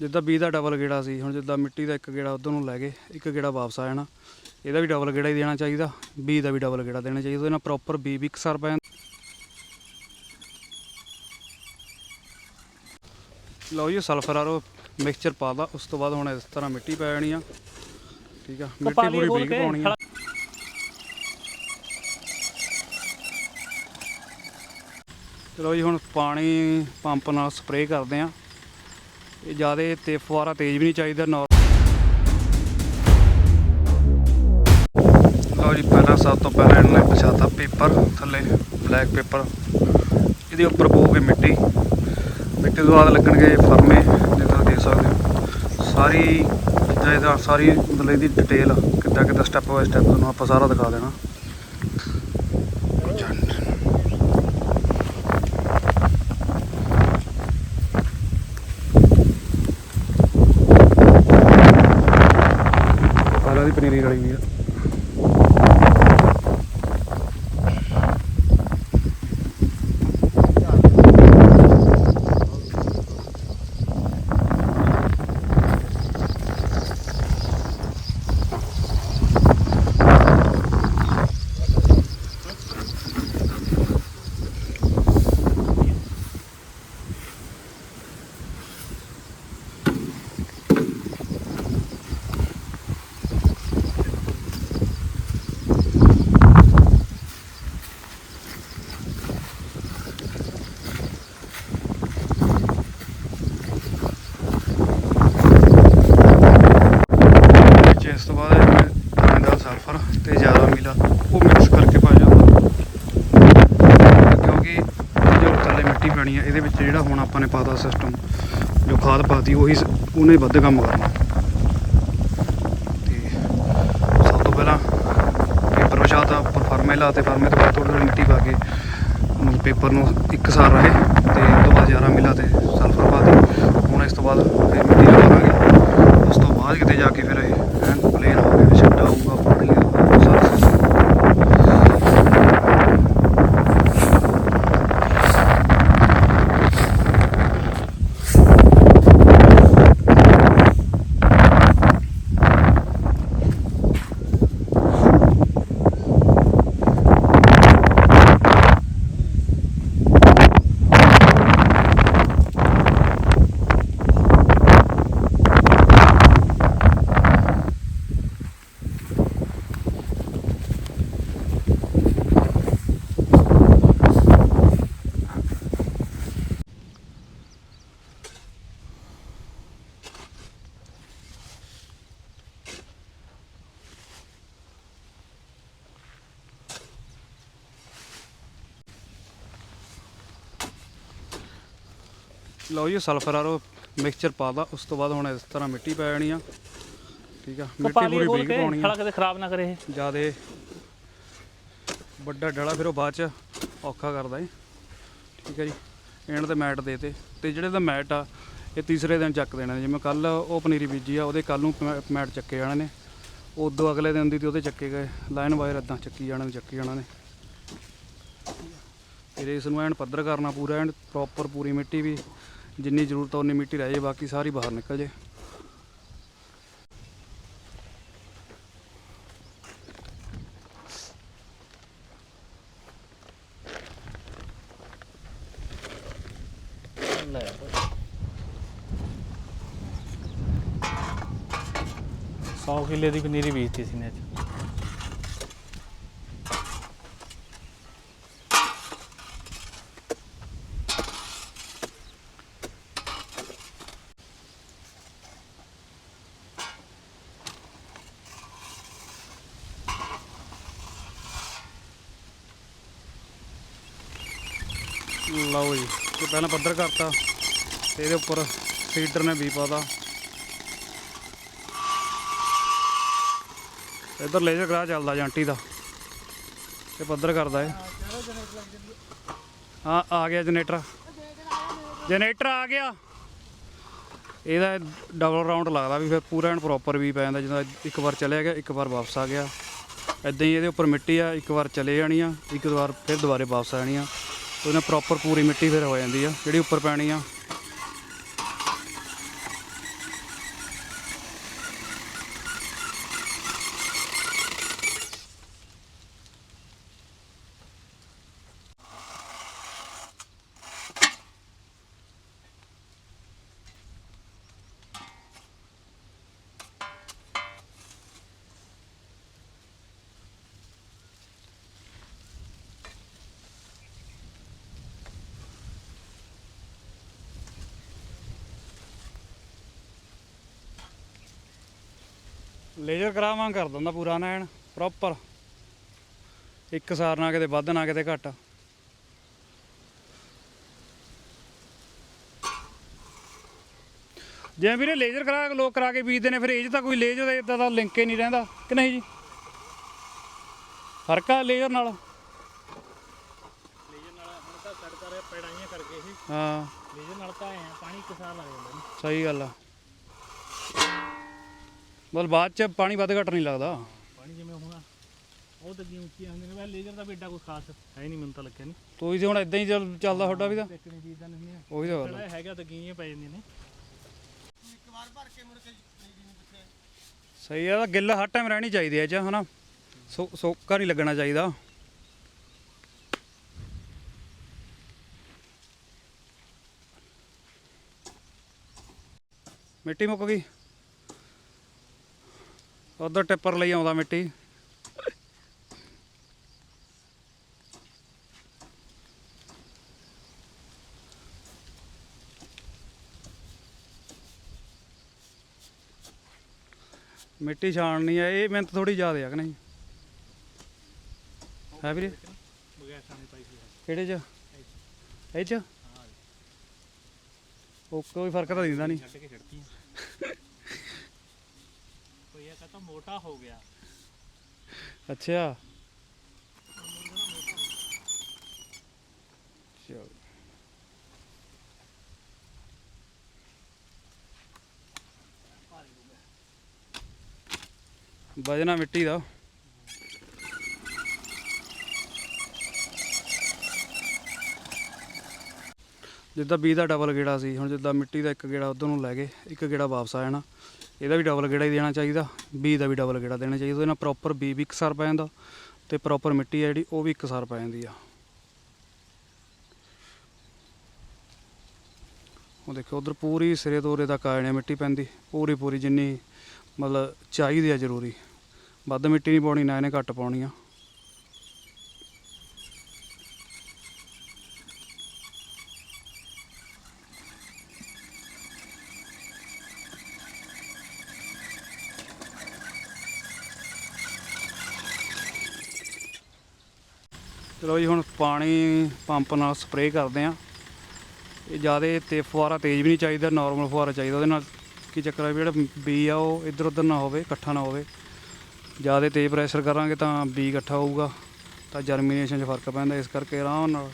ਜਿੱਦਾਂ ਬੀ ਦਾ ਡਬਲ ਗੇੜਾ ਸੀ ਹੁਣ ਜਿੱਦਾਂ ਮਿੱਟੀ ਦਾ ਇੱਕ ਗੇੜਾ ਉਧਰ ਨੂੰ ਲੈ ਗਏ ਇੱਕ ਗੇੜਾ ਵਾਪਸ ਆ ਜਾਣਾ। ਇਹਦਾ ਵੀ ਡਬਲ ਗੇੜਾ ਹੀ ਦੇਣਾ ਚਾਹੀਦਾ ਬੀ ਦਾ ਵੀ ਡਬਲ ਗੇੜਾ ਦੇਣਾ ਚਾਹੀਦਾ ਉਹਦੇ ਨਾਲ ਪ੍ਰੋਪਰ ਬੀ ਵੀ ਇਕਸਾਰ ਪੈ ਲਓ ਜੀ ਸਲਫਰ ਆਰੋ ਮਿਕਸਚਰ ਪਾਦਾ ਉਸ ਤੋਂ ਬਾਅਦ ਹੁਣ ਇਸ ਤਰ੍ਹਾਂ ਮਿੱਟੀ ਪੈ ਜਾਣੀ ਆ। ਠੀਕ ਆ ਮਿੱਟੀ ਪੂਰੀ ਕੇ ਪਾਉਣੀ ਆ। ਚਲੋ ਜੀ ਹੁਣ ਪਾਣੀ ਪੰਪ ਨਾਲ ਸਪਰੇਅ ਕਰਦੇ ਆ। ਇਹ ਜ਼ਿਆਦਾ ਤੇ ਫੁਆਰਾ ਤੇਜ਼ ਵੀ ਨਹੀਂ ਚਾਹੀਦਾ ਨੌਰ ਲਓ ਜੀ, ਪਹਿਲਾਂ ਸਭ ਤੋਂ ਪਹਿਲਾਂ ਇਹਨਾਂ ਇਹਨੇ ਵਿਛਾਤਾ ਪੇਪਰ, ਥੱਲੇ ਬਲੈਕ ਪੇਪਰ। ਇਹਦੇ ਉੱਪਰ ਪਊਗੀ ਮਿੱਟੀ। ਮਿੱਟੀ ਤੋਂ ਬਾਅਦ ਲੱਗਣਗੇ ਫਰਮੇ, ਜਿੱਦਾਂ ਦੇਖ ਸਕਦੇ ਹੋ। ਸਾਰੀ ਜਿੱਦਾਂ ਇਹਦਾ ਸਾਰੀ ਮਤਲਬ ਇਹਦੀ ਡਿਟੇਲ ਕਿੱਦਾਂ ਕਿੱਦਾਂ ਸਟੈਪ ਬਾਏ ਸਟੈਪ ਤੁਹਾਨੂੰ ਆਪਾਂ ਸਾਰਾ ਦਿਖਾ ਦੇਣਾ। ਪਹਿਲਾਂ ਦੀ ਪਨੀਰੀ ਰਲੀ ਵੀ ਆ ਵਿੱਚ ਇਸ ਦਾ ਸਲਫਰ ਤੇ ਜ਼ਿਆਦਾ ਮਿਲਾ, ਉਹ ਮਿਕਸ ਕਰਕੇ ਪਾ ਜਾਂਦਾ ਕਿਉਂਕਿ ਜੋ ਥੱਲੇ ਮਿੱਟੀ ਪੈਣੀ ਹੈ ਇਹਦੇ ਵਿੱਚ ਜਿਹੜਾ ਹੁਣ ਆਪਾਂ ਨੇ ਪਾਤਾ ਸਿਸਟਮ ਜੋ ਖਾਦ ਪਾਤੀ, ਉਹੀ ਉਹਨੇ ਵੱਧ ਕੰਮ ਕਰਨਾ। ਤੇ ਸਭ ਤੋਂ ਪਹਿਲਾਂ ਪੇਪਰ ਵਿਛਾਤਾ ਉੱਪਰ ਫਰਮੇ ਲਾਤੇ, ਫਰਮੇ ਤੋਂ ਬਾਅਦ ਥੋੜੀ ਥੋੜੀ ਮਿੱਟੀ ਪਾ ਕੇ ਉਹਨੂੰ ਪੇਪਰ ਨੂੰ ਇੱਕ ਇੱਕਸਾਰ ਰਹੇ, ਤੇ ਉਸ ਤੋਂ ਬਾਅਦ 11 ਮਿਲਾ ਤੇ ਸਲਫਰ ਪਾ ਦੇ ਹੁਣ ਇਸ ਤੋਂ ਬਾਅਦ ਫਿਰ ਮਿੱਟੀ ਲਾਵਾਂਗੇ ਉਸ ਤੋਂ ਬਾਅਦ ਕਿਤੇ ਜਾ ਕੇ ਫਿਰ ਇਹ ਐਨ ਪਲੇਨ ਹੋ ਕੇ ਛੱਡਾ ਆਊਗਾ ਪਾਣੀ ਆਊਗਾ ਸਾਰਾ system। ਲਓ ਜੀ ਸਲਫਰ ਆਰੋ ਮਿਕਸਚਰ ਪਾਦਾ ਉਸ ਤੋਂ ਬਾਅਦ ਹੁਣ ਇਸ ਤਰ੍ਹਾਂ ਮਿੱਟੀ ਪੈ ਜਾਣੀ ਆ। ਠੀਕ ਆ ਮਿੱਟੀ ਪੂਰੀ ਬਰੀਕ ਪਾਉਣੀ ਆ। ਕਦੇ ਖਰਾਬ ਨਾ ਕਰੇ ਇਹ। ਜਿਆਦੇ ਵੱਡਾ ਡਲਾ ਫਿਰ ਉਹ ਬਾਅਦ ਚ ਔਖਾ ਕਰਦਾ ਏ। ਠੀਕ ਹੈ ਜੀ ਇਹਨਾਂ ਤੇ ਮੈਟ ਦੇਤੇ ਤੇ। ਜਿਹੜੇ ਦਾ ਮੈਟ ਆ ਇਹ ਤੀਸਰੇ ਦਿਨ ਚੱਕ ਦੇਣਾ ਜਿਵੇਂ ਕੱਲ ਉਹ ਪਨੀਰੀ ਬੀਜੀ ਆ ਉਹਦੇ ਕੱਲ ਨੂੰ ਮੈਟ ਚੱਕੇ ਜਾਣੇ ਨੇ। ਉਦੋਂ ਅਗਲੇ ਦਿਨ ਦੀ ਤੇ ਉਹਦੇ ਚੱਕੇ ਗਏ। ਲਾਈਨ ਵਾਇਰ ਇਦਾਂ ਚੱਕੀ ਜਾਣਾ ਨੇ ਚੱਕੀ ਜਾਣਾ ਨੇ। ਫਿਰ ਇਸ ਨੂੰ ਐਨ ਪੱਧਰ ਕਰਨਾ ਪੂਰਾ ਐਨ ਪ੍ਰੋਪਰ ਪੂਰੀ ਮਿੱਟੀ ਵੀ। ਜਿੰਨੀ ਜ਼ਰੂਰਤ ਆ, ਉਨੀ ਮਿੱਟੀ ਰਹਿ ਜੇ, ਬਾਕੀ ਸਾਰੀ ਬਾਹਰ ਨਿਕਲ ਜੇ। ਸੌ ਕਿੱਲੇ ਦੀ ਪਨੀਰੀ ਬੀਜਤੀ ਸੀ ਨੇ ਅੱਜ। ਲਓ ਜੀ, ਤੇ ਪਹਿਲਾਂ ਪੱਧਰ ਕਰਤਾ, ਤੇ ਇਹਦੇ ਉੱਪਰ ਸੀਡਰ ਨੇ ਵੀ ਪਾਤਾ। ਇੱਧਰ ਲੇਜ਼ਰ ਗਰਾ ਚੱਲਦਾ ਜਾਂਟੀ ਦਾ। ਤੇ ਪੱਧਰ ਕਰਦਾ ਏ ਹਾਂ, ਆ ਗਿਆ ਜਨਰੇਟਰ। ਜਨਰੇਟਰ ਆ ਗਿਆ। ਇਹਦਾ ਡਬਲ ਰਾਉਂਡ ਲੱਗਦਾ ਵੀ ਫਿਰ ਪੂਰਾ ਐਂਡ ਪ੍ਰੋਪਰ ਵੀ ਪੈ ਜਾਂਦਾ, ਜਦੋਂ ਇੱਕ ਵਾਰ ਚਲਿਆ ਗਿਆ, ਇੱਕ ਵਾਰ ਵਾਪਸ ਆ ਗਿਆ। ਇਦਾਂ ਹੀ ਇਹਦੇ ਉੱਪਰ ਮਿੱਟੀ ਆ, ਇੱਕ ਵਾਰ ਚਲੇ ਜਾਣੀ ਆ, ਇੱਕ ਵਾਰ ਫਿਰ ਦੁਬਾਰੇ ਵਾਪਸ ਆ ਆ। ਉਹਨੇ ਪ੍ਰੋਪਰ ਪੂਰੀ ਮਿੱਟੀ ਫਿਰ ਹੋ ਜਾਂਦੀ ਆ ਜਿਹੜੀ ਉੱਪਰ ਪੈਣੀ ਆ। ਲੇਜ਼ਰ ਕਰਾਵਾਂ ਕਰ ਦਿੰਦਾ ਪੂਰਾ ਨਾ ਐਨ ਪ੍ਰੋਪਰ ਇੱਕ ਸਾਰ ਨਾ ਕਿਤੇ ਵੱਧ ਨਾ ਕਿਤੇ ਘੱਟ। ਜਿਵੇਂ ਵੀਰੇ ਲੇਜ਼ਰ ਕਰਾ ਲੋਕ ਕਰਾ ਕੇ ਬੀਜਦੇ ਨੇ ਫਿਰ ਇਹ ਤਾਂ ਕੋਈ ਲੇਜ਼ਰ ਦਾ ਇਦਾਂ ਦਾ ਲਿੰਕ ਹੀ ਨਹੀਂ ਰਹਿੰਦਾ ਕਿ ਨਹੀਂ ਜੀ? ਫ਼ਰਕ ਆ ਲੇਜ਼ਰ ਨਾਲ। ਲੇਜਰ ਨਾਲ ਹੁਣ ਤਾਂ ਸੜਕਾਂ ਦੇ ਪੈੜਾਈਆਂ ਕਰਕੇ ਇਹ। ਹਾਂ। ਲੇਜਰ ਨਾਲ ਤਾਂ ਐ ਪਾਣੀ ਇੱਕ ਸਾਲ ਲੱਗ ਜਾਂਦਾ ਸਹੀ ਗੱਲ ਆ। ਮਤਲਬ ਬਾਅਦ ਚ ਪਾਣੀ ਵੱਧ ਘੱਟ ਨਹੀਂ ਲੱਗਦਾ। ਪਾਣੀ ਜਿਵੇਂ ਹੁਣ ਉਹ ਤਾਂ ਜਿਵੇਂ ਉੱਚੀਆਂ ਹੁੰਦੀਆਂ ਨੇ ਵੈ ਲੇਜਰ ਦਾ ਵੀ ਏਡਾ ਕੋਈ ਖਾਸ ਹੈ ਨਹੀਂ ਮੈਨੂੰ ਤਾਂ ਲੱਗਿਆ ਨਹੀਂ। ਤੁਸੀਂ ਤੇ ਹੁਣ ਇਦਾਂ ਹੀ ਚੱਲ- ਚੱਲਦਾ ਤੁਹਾਡਾ ਵੀ ਤਾਂ। ਦੇਖਣੀ ਚੀਜ਼ ਦਾ ਨਹੀਂ ਹੈ ਉਹੀ ਤਾਂ ਗੱਲ ਆ। ਜਿਹੜਾ ਹੈਗਾ ਤਾਂ ਗੀਆਂ ਪੈ ਜਾਂਦੀਆਂ ਨੇ। ਸਹੀ ਆ ਤਾਂ ਗਿੱਲ ਹਰ ਟਾਈਮ ਰਹਿਣੀ ਚਾਹੀਦੀ ਹੈ ਇਹ ਚ ਹਨਾ? ਸੋ ਸੋਕਾ ਨਹੀਂ ਲੱਗਣਾ ਚਾਹੀਦਾ। ਮਿੱਟੀ ਮੁੱਕ ਗਈ। ਉਧਰ ਟਿੱਪਰ ਲਈ ਆਉਂਦਾ ਮਿੱਟੀ। ਮਿੱਟੀ ਛਾਣਨੀ ਆ ਇਹ ਮਿਹਨਤ ਥੋੜੀ ਜ਼ਿਆਦਾ ਆ ਕਿ ਨਹੀਂ? ਹੈ ਵੀਰੇ? ਕਿਹੜੇ ਚ? ਇਹ ਚ? ਉਹ ਕੋਈ ਫ਼ਰਕ ਤਾਂ ਦਿੰਦਾ ਨਹੀਂ ਛੱਡ ਕੇ ਛੱਡਤੀਆਂ ਕੋਈ ਇਹ ਕਹਤਾ ਮੋਟਾ ਅੱਛਾ ਚਲੋ ਵਜਨਾ ਮਿੱਟੀ ਦਾ ਜਿੱਦਾਂ ਬੀ ਦਾ ਡਬਲ ਗੇੜਾ ਸੀ ਹੁਣ ਜਿੱਦਾਂ ਮਿੱਟੀ ਦਾ ਇੱਕ ਗੇੜਾ ਉਧਰ ਨੂੰ ਲੈ ਗਏ ਇੱਕ ਗੇੜਾ ਵਾਪਸ ਆ ਜਾਣਾ ਇਹਦਾ ਵੀ ਡਬਲ ਗੇੜਾ ਹੀ ਦੇਣਾ ਚਾਹੀਦਾ ਬੀ ਦਾ ਵੀ ਡਬਲ ਗੇੜਾ ਦੇਣਾ ਚਾਹੀਦਾ, ਉਹਦੇ ਨਾਲ ਪ੍ਰੋਪਰ ਬੀ ਵੀ ਇਕਸਾਰ ਪੈ ਜਾਂਦਾ ਤੇ ਪ੍ਰੋਪਰ ਮਿੱਟੀ ਆ ਜਿਹੜੀ, ਉਹ ਵੀ ਇਕਸਾਰ ਪੈ ਜਾਂਦੀ ਆ। ਉਹ ਦੇਖੋ, ਉਧਰ ਪੂਰੀ ਸਿਰੇ ਤੋਂ ਉਰੇ ਤੱਕ ਆ ਜਾਣੀ ਮਿੱਟੀ ਪੈਂਦੀ ਪੂਰੀ ਪੂਰੀ ਜਿੰਨੀ ਮਤਲਬ ਚਾਹੀਦੀ ਆ ਜ਼ਰੂਰੀ। ਵੱਧ ਮਿੱਟੀ ਨਹੀਂ ਪਾਉਣੀ, ਨਾ ਇਹਨੇ ਘੱਟ ਪਾਉਣੀ ਆ। ਚਲੋ ਜੀ, ਹੁਣ ਪਾਣੀ ਪੰਪ ਨਾਲ ਸਪਰੇਅ ਕਰਦੇ ਆ ਇਹ ਜ਼ਿਆਦਾ ਤੇ ਫੁਹਾਰਾ ਤੇਜ਼ ਵੀ ਨਹੀਂ ਚਾਹੀਦਾ ਨਾਰਮਲ ਫੁਹਾਰਾ ਚਾਹੀਦਾ ਉਹਦੇ ਨਾਲ। ਕੀ ਚੱਕਰ ਹੈ ਵੀ ਜਿਹੜਾ ਬੀ ਆ, ਉਹ ਇੱਧਰ ਉੱਧਰ ਨਾ ਹੋਵੇ, ਇਕੱਠਾ ਨਾ ਹੋਵੇ। ਜ਼ਿਆਦਾ ਤੇਜ਼ ਪ੍ਰੈਸ਼ਰ ਕਰਾਂਗੇ ਤਾਂ ਬੀ ਇਕੱਠਾ ਹੋਊਗਾ। ਤਾਂ ਜਰਮੀਨੇਸ਼ਨ 'ਚ ਫ਼ਰਕ ਪੈਂਦਾ, ਇਸ ਕਰਕੇ ਆਰਾਮ ਨਾਲ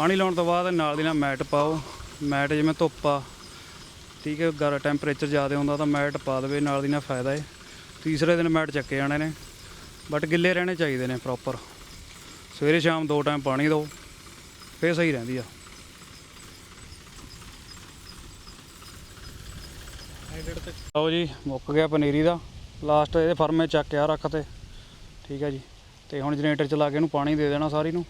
ਪਾਣੀ ਲਾਉਣ ਤੋਂ ਬਾਅਦ ਨਾਲ ਦੀ ਨਾਲ ਮੈਟ ਪਾਓ। ਮੈਟ ਜਿਵੇਂ ਧੁੱਪ ਆ, ਠੀਕ ਹੈ, ਗਰ ਟੈਂਪਰੇਚਰ ਜ਼ਿਆਦਾ ਹੁੰਦਾ ਤਾਂ ਮੈਟ ਪਾ ਦੇਵੇ, ਨਾਲ ਦੀ ਨਾਲ ਫਾਇਦਾ ਹੈ ਤੀਸਰੇ ਦਿਨ ਮੈਟ ਚੱਕੇ ਜਾਣੇ ਨੇ ਬਟ ਗਿੱਲੇ ਰਹਿਣੇ ਚਾਹੀਦੇ ਨੇ ਪ੍ਰੋਪਰ ਸਵੇਰੇ ਸ਼ਾਮ ਦੋ ਟਾਈਮ ਪਾਣੀ ਦਿਓ, ਫੇਰ ਸਹੀ ਰਹਿੰਦੀ ਆ। ਲਓ ਜੀ, ਮੁੱਕ ਗਿਆ ਪਨੀਰੀ ਦਾ। ਲਾਸਟ ਇਹਦੇ ਫਰਮੇ ਚੱਕ ਕੇ ਆ ਰੱਖ ਤੇ, ਠੀਕ ਹੈ ਜੀ। ਤੇ ਹੁਣ ਜਨਰੇਟਰ ਚਲਾ ਕੇ ਇਹਨੂੰ ਪਾਣੀ ਦੇ ਦੇਣਾ ਸਾਰੀ ਨੂੰ।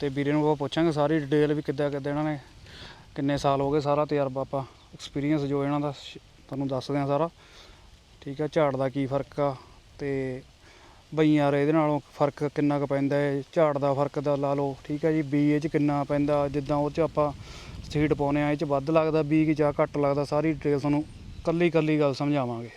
ਤੇ ਵੀਰੇ ਨੂੰ ਆਪਾਂ ਪੁੱਛਾਂਗੇ ਸਾਰੀ ਡਿਟੇਲ ਵੀ ਕਿੱਦਾਂ ਕਿੱਦਾਂ ਇਹਨਾਂ ਨੇ ਕਿੰਨੇ ਸਾਲ ਹੋ ਗਏ ਸਾਰਾ ਤਜਰਬਾ ਆਪਾਂ ਐਕਸਪੀਰੀਅੰਸ ਜੋ ਇਹਨਾਂ ਦਾ ਸ਼- ਤੁਹਾਨੂੰ ਦੱਸਦੇ ਆ ਸਾਰਾ। ਠੀਕ ਆ, ਝਾੜ ਦਾ ਕੀ ਫ਼ਰਕ ਆ ਤੇ ਬਈਆਂ ਯਾਰ ਇਹਦੇ ਨਾਲੋਂ ਫ਼ਰਕ ਕਿੰਨਾ ਕੁ ਪੈਂਦਾ ਹੈ, ਝਾੜ ਦਾ ਫ਼ਰਕ ਦਾ ਲਾ ਲਓ, ਠੀਕ ਆ ਜੀ, ਬੀ ਇਹ ਚ ਕਿੰਨਾ ਪੈਂਦਾ, ਜਿੱਦਾਂ ਉਹ ਚ ਆਪਾਂ ਸੀਡ ਪਾਉਨੇ ਆ ਇਹ ਚ ਵੱਧ ਲੱਗਦਾ, ਬੀ ਕਿ ਜਾਂ ਘੱਟ ਲੱਗਦਾ, ਸਾਰੀ ਡਿਟੇਲ ਤੁਹਾਨੂੰ ਕੱਲੀ ਕੱਲੀ ਗੱਲ ਸਮਝਾਵਾਂਗੇ।